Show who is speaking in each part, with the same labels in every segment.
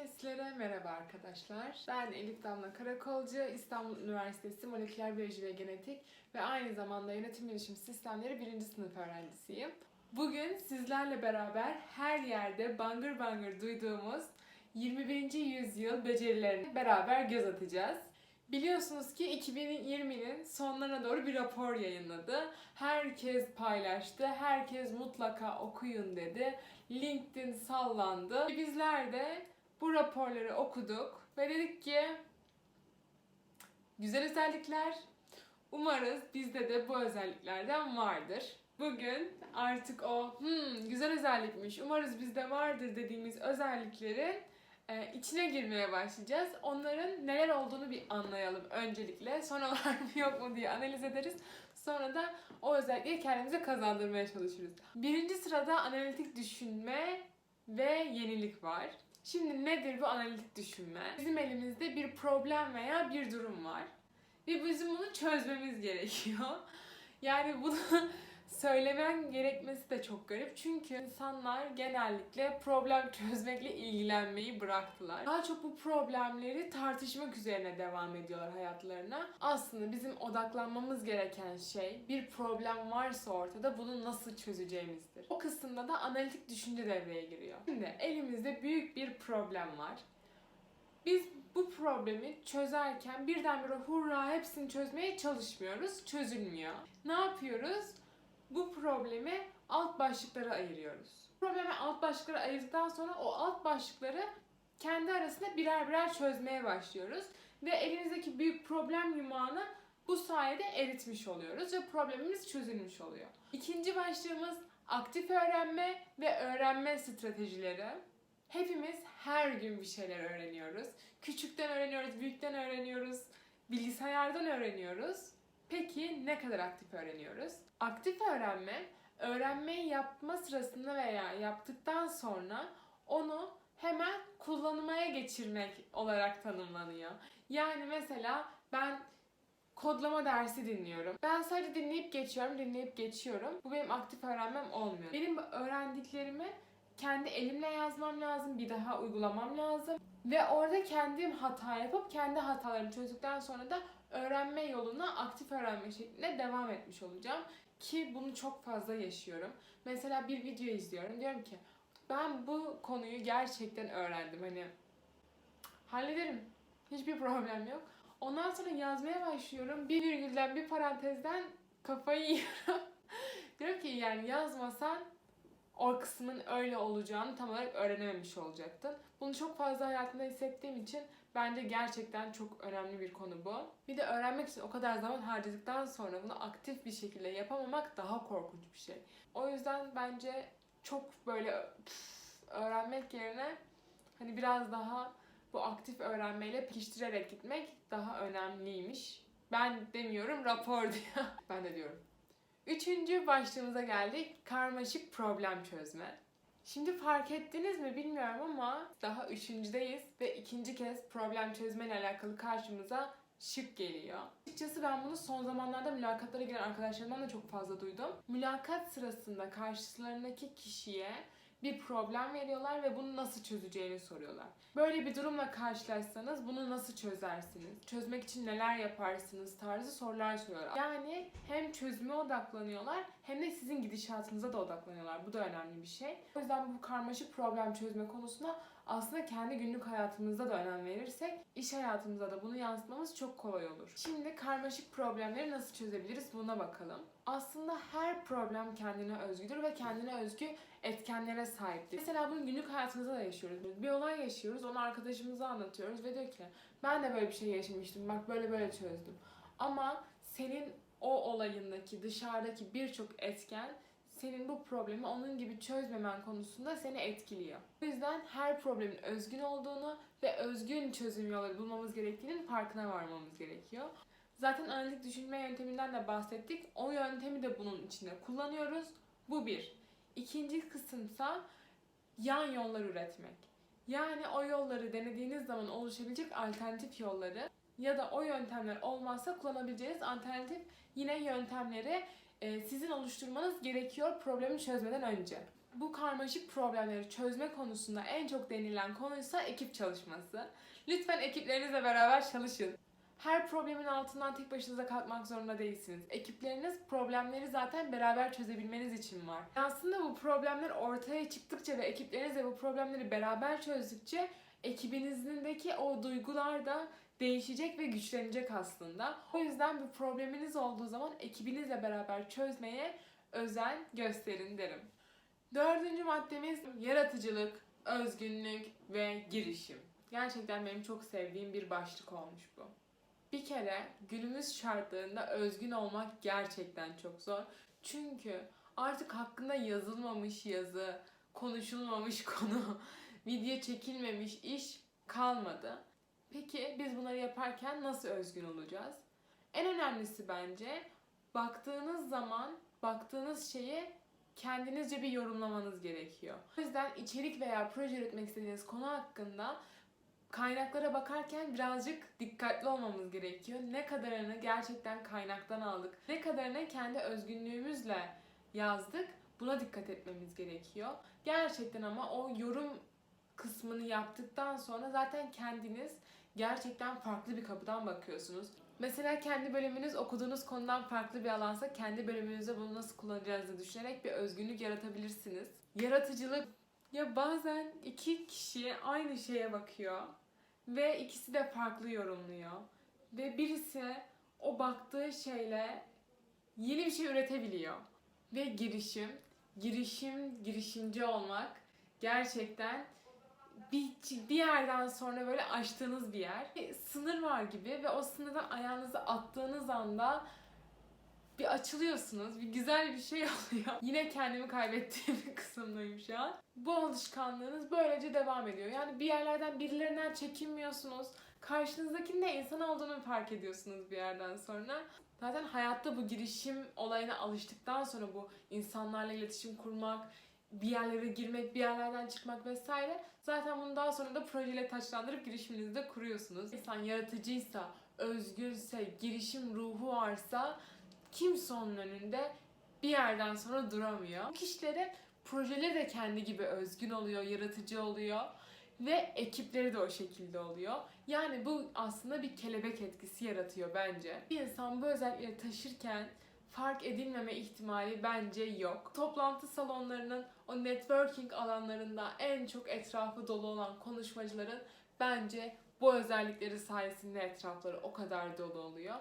Speaker 1: Herkeslere merhaba arkadaşlar. Ben Elif Damla Karakolcu, İstanbul Üniversitesi Moleküler Biyoloji ve Genetik ve aynı zamanda Yönetim Bilişim Sistemleri 1. sınıf öğrencisiyim. Bugün sizlerle beraber her yerde bangır bangır duyduğumuz 21. yüzyıl becerilerini beraber göz atacağız. Biliyorsunuz ki 2020'nin sonlarına doğru bir rapor yayınladı. Herkes paylaştı, herkes mutlaka okuyun dedi. LinkedIn sallandı. Bizler de bu raporları okuduk ve dedik ki güzel özellikler. Umarız bizde de bu özelliklerden vardır. Bugün artık o hmm, güzel özellikmiş, umarız bizde vardır dediğimiz özelliklerin e, içine girmeye başlayacağız. Onların neler olduğunu bir anlayalım öncelikle. Sonra var mı yok mu diye analiz ederiz. Sonra da o özellikleri kendimize kazandırmaya çalışırız. Birinci sırada analitik düşünme ve yenilik var. Şimdi nedir bu analitik düşünme? Bizim elimizde bir problem veya bir durum var. Ve bizim bunu çözmemiz gerekiyor. Yani bunu söylemen gerekmesi de çok garip. Çünkü insanlar genellikle problem çözmekle ilgilenmeyi bıraktılar. Daha çok bu problemleri tartışmak üzerine devam ediyorlar hayatlarına. Aslında bizim odaklanmamız gereken şey bir problem varsa ortada bunu nasıl çözeceğimizdir. O kısımda da analitik düşünce devreye giriyor. Şimdi elimizde büyük bir problem var. Biz bu problemi çözerken birdenbire hurra hepsini çözmeye çalışmıyoruz. Çözülmüyor. Ne yapıyoruz? Bu problemi alt başlıklara ayırıyoruz. Problemi alt başlıklara ayırdıktan sonra o alt başlıkları kendi arasında birer birer çözmeye başlıyoruz. Ve elimizdeki büyük problem yumağını bu sayede eritmiş oluyoruz ve problemimiz çözülmüş oluyor. İkinci başlığımız aktif öğrenme ve öğrenme stratejileri. Hepimiz her gün bir şeyler öğreniyoruz. Küçükten öğreniyoruz, büyükten öğreniyoruz, bilgisayardan öğreniyoruz. Peki ne kadar aktif öğreniyoruz? Aktif öğrenme, öğrenmeyi yapma sırasında veya yaptıktan sonra onu hemen kullanmaya geçirmek olarak tanımlanıyor. Yani mesela ben kodlama dersi dinliyorum. Ben sadece dinleyip geçiyorum, dinleyip geçiyorum. Bu benim aktif öğrenmem olmuyor. Benim öğrendiklerimi kendi elimle yazmam lazım, bir daha uygulamam lazım. Ve orada kendim hata yapıp kendi hatalarımı çözdükten sonra da öğrenme yoluna aktif öğrenme şeklinde devam etmiş olacağım. Ki bunu çok fazla yaşıyorum. Mesela bir video izliyorum. Diyorum ki ben bu konuyu gerçekten öğrendim. Hani hallederim. Hiçbir problem yok. Ondan sonra yazmaya başlıyorum. Bir virgülden bir parantezden kafayı yiyorum. diyorum ki yani yazmasan o kısmın öyle olacağını tam olarak öğrenememiş olacaktın. Bunu çok fazla hayatımda hissettiğim için bence gerçekten çok önemli bir konu bu. Bir de öğrenmek için o kadar zaman harcadıktan sonra bunu aktif bir şekilde yapamamak daha korkunç bir şey. O yüzden bence çok böyle öğrenmek yerine hani biraz daha bu aktif öğrenmeyle pekiştirerek gitmek daha önemliymiş. Ben demiyorum rapor diyor. ben de diyorum. Üçüncü başlığımıza geldik. Karmaşık problem çözme. Şimdi fark ettiniz mi bilmiyorum ama daha üçüncüdeyiz ve ikinci kez problem çözme ile alakalı karşımıza şık geliyor. Açıkçası ben bunu son zamanlarda mülakatlara giren arkadaşlarımdan da çok fazla duydum. Mülakat sırasında karşılarındaki kişiye bir problem veriyorlar ve bunu nasıl çözeceğini soruyorlar. Böyle bir durumla karşılaşsanız bunu nasıl çözersiniz? Çözmek için neler yaparsınız tarzı sorular soruyorlar. Yani hem çözüme odaklanıyorlar hem de sizin gidişatınıza da odaklanıyorlar. Bu da önemli bir şey. O yüzden bu karmaşık problem çözme konusuna aslında kendi günlük hayatımızda da önem verirsek iş hayatımızda da bunu yansıtmamız çok kolay olur. Şimdi karmaşık problemleri nasıl çözebiliriz buna bakalım. Aslında her problem kendine özgüdür ve kendine özgü etkenlere sahiptir. Mesela bunu günlük hayatımızda da yaşıyoruz. Bir olay yaşıyoruz, onu arkadaşımıza anlatıyoruz ve diyor ki ben de böyle bir şey yaşamıştım, bak böyle böyle çözdüm. Ama senin o olayındaki, dışarıdaki birçok etken senin bu problemi onun gibi çözmemen konusunda seni etkiliyor. O yüzden her problemin özgün olduğunu ve özgün çözüm yolları bulmamız gerektiğinin farkına varmamız gerekiyor. Zaten analitik düşünme yönteminden de bahsettik. O yöntemi de bunun içinde kullanıyoruz. Bu bir. İkinci kısımsa yan yollar üretmek. Yani o yolları denediğiniz zaman oluşabilecek alternatif yolları ya da o yöntemler olmazsa kullanabileceğiniz alternatif yine yöntemleri sizin oluşturmanız gerekiyor problemi çözmeden önce. Bu karmaşık problemleri çözme konusunda en çok denilen konuysa ekip çalışması. Lütfen ekiplerinizle beraber çalışın. Her problemin altından tek başınıza kalkmak zorunda değilsiniz. Ekipleriniz problemleri zaten beraber çözebilmeniz için var. Aslında bu problemler ortaya çıktıkça ve ekiplerinizle bu problemleri beraber çözdükçe ekibinizdeki o duygular da değişecek ve güçlenecek aslında. O yüzden bir probleminiz olduğu zaman ekibinizle beraber çözmeye özen gösterin derim. Dördüncü maddemiz yaratıcılık, özgünlük ve girişim. Gerçekten benim çok sevdiğim bir başlık olmuş bu. Bir kere günümüz şartlarında özgün olmak gerçekten çok zor. Çünkü artık hakkında yazılmamış yazı, konuşulmamış konu, video çekilmemiş iş kalmadı. Peki biz bunları yaparken nasıl özgün olacağız? En önemlisi bence baktığınız zaman baktığınız şeyi kendinizce bir yorumlamanız gerekiyor. O yüzden içerik veya proje üretmek istediğiniz konu hakkında kaynaklara bakarken birazcık dikkatli olmamız gerekiyor. Ne kadarını gerçekten kaynaktan aldık, ne kadarını kendi özgünlüğümüzle yazdık buna dikkat etmemiz gerekiyor. Gerçekten ama o yorum kısmını yaptıktan sonra zaten kendiniz gerçekten farklı bir kapıdan bakıyorsunuz. Mesela kendi bölümünüz okuduğunuz konudan farklı bir alansa kendi bölümünüzde bunu nasıl kullanacağınızı düşünerek bir özgünlük yaratabilirsiniz. Yaratıcılık ya bazen iki kişi aynı şeye bakıyor ve ikisi de farklı yorumluyor. Ve birisi o baktığı şeyle yeni bir şey üretebiliyor. Ve girişim, girişim, girişimci olmak gerçekten bir, bir yerden sonra böyle aştığınız bir yer. Bir sınır var gibi ve o sınırdan ayağınızı attığınız anda bir açılıyorsunuz. Bir güzel bir şey oluyor. Yine kendimi kaybettiğim bir kısımdayım şu an. Bu alışkanlığınız böylece devam ediyor. Yani bir yerlerden birilerinden çekinmiyorsunuz. Karşınızdakinin de insan olduğunu fark ediyorsunuz bir yerden sonra. Zaten hayatta bu girişim olayına alıştıktan sonra bu insanlarla iletişim kurmak, bir yerlere girmek, bir yerlerden çıkmak vesaire. Zaten bunu daha sonra da projeyle taçlandırıp girişiminizi de kuruyorsunuz. İnsan yaratıcıysa, özgürse, girişim ruhu varsa kimse onun önünde bir yerden sonra duramıyor. Bu kişilerin projeleri de kendi gibi özgün oluyor, yaratıcı oluyor ve ekipleri de o şekilde oluyor. Yani bu aslında bir kelebek etkisi yaratıyor bence. Bir insan bu özellikleri taşırken fark edilmeme ihtimali bence yok. Toplantı salonlarının o networking alanlarında en çok etrafı dolu olan konuşmacıların bence bu özellikleri sayesinde etrafları o kadar dolu oluyor.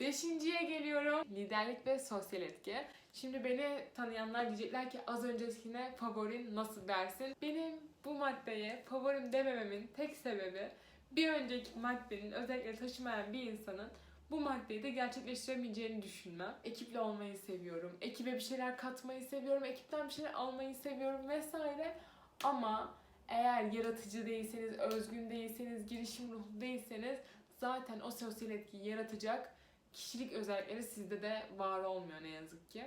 Speaker 1: Beşinciye geliyorum. Liderlik ve sosyal etki. Şimdi beni tanıyanlar diyecekler ki az öncekine favorin nasıl dersin? Benim bu maddeye favorim demememin tek sebebi bir önceki maddenin özellikle taşımayan bir insanın bu maddeyi de gerçekleştiremeyeceğini düşünmem. Ekiple olmayı seviyorum. Ekibe bir şeyler katmayı seviyorum. Ekipten bir şeyler almayı seviyorum vesaire. Ama eğer yaratıcı değilseniz, özgün değilseniz, girişim ruhlu değilseniz zaten o sosyal etkiyi yaratacak kişilik özellikleri sizde de var olmuyor ne yazık ki.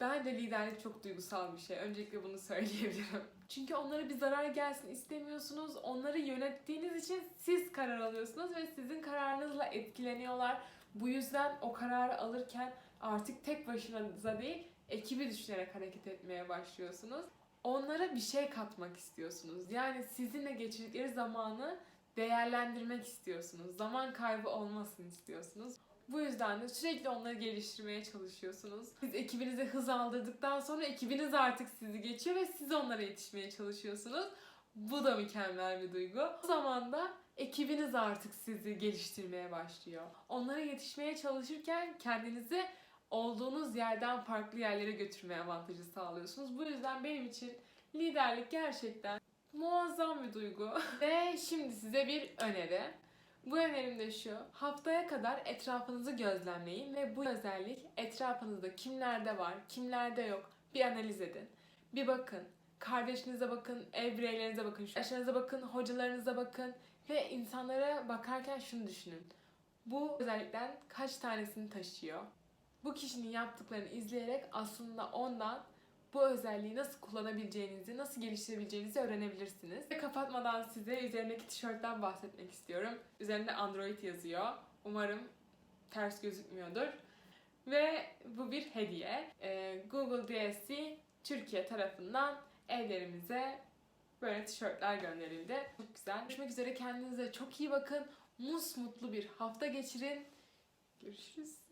Speaker 1: Bence liderlik çok duygusal bir şey. Öncelikle bunu söyleyebilirim. Çünkü onlara bir zarar gelsin istemiyorsunuz. Onları yönettiğiniz için siz karar alıyorsunuz ve sizin kararınızla etkileniyorlar. Bu yüzden o kararı alırken artık tek başınıza değil, ekibi düşünerek hareket etmeye başlıyorsunuz. Onlara bir şey katmak istiyorsunuz. Yani sizinle geçirdikleri zamanı değerlendirmek istiyorsunuz. Zaman kaybı olmasın istiyorsunuz. Bu yüzden de sürekli onları geliştirmeye çalışıyorsunuz. Siz ekibinize hız aldırdıktan sonra ekibiniz artık sizi geçiyor ve siz onlara yetişmeye çalışıyorsunuz. Bu da mükemmel bir duygu. O zaman da ekibiniz artık sizi geliştirmeye başlıyor. Onlara yetişmeye çalışırken kendinizi olduğunuz yerden farklı yerlere götürmeye avantajı sağlıyorsunuz. Bu yüzden benim için liderlik gerçekten muazzam bir duygu. Ve şimdi size bir öneri. Bu önerim de şu. Haftaya kadar etrafınızı gözlemleyin ve bu özellik etrafınızda kimlerde var, kimlerde yok bir analiz edin. Bir bakın. Kardeşinize bakın, ev bireylerinize bakın, eşinize bakın, hocalarınıza bakın ve insanlara bakarken şunu düşünün. Bu özellikten kaç tanesini taşıyor? Bu kişinin yaptıklarını izleyerek aslında ondan bu özelliği nasıl kullanabileceğinizi, nasıl geliştirebileceğinizi öğrenebilirsiniz. Ve kapatmadan size üzerindeki tişörtten bahsetmek istiyorum. Üzerinde Android yazıyor. Umarım ters gözükmüyordur. Ve bu bir hediye. Ee, Google DSC Türkiye tarafından evlerimize böyle tişörtler gönderildi. Çok güzel. Görüşmek üzere kendinize çok iyi bakın. Mus mutlu bir hafta geçirin. Görüşürüz.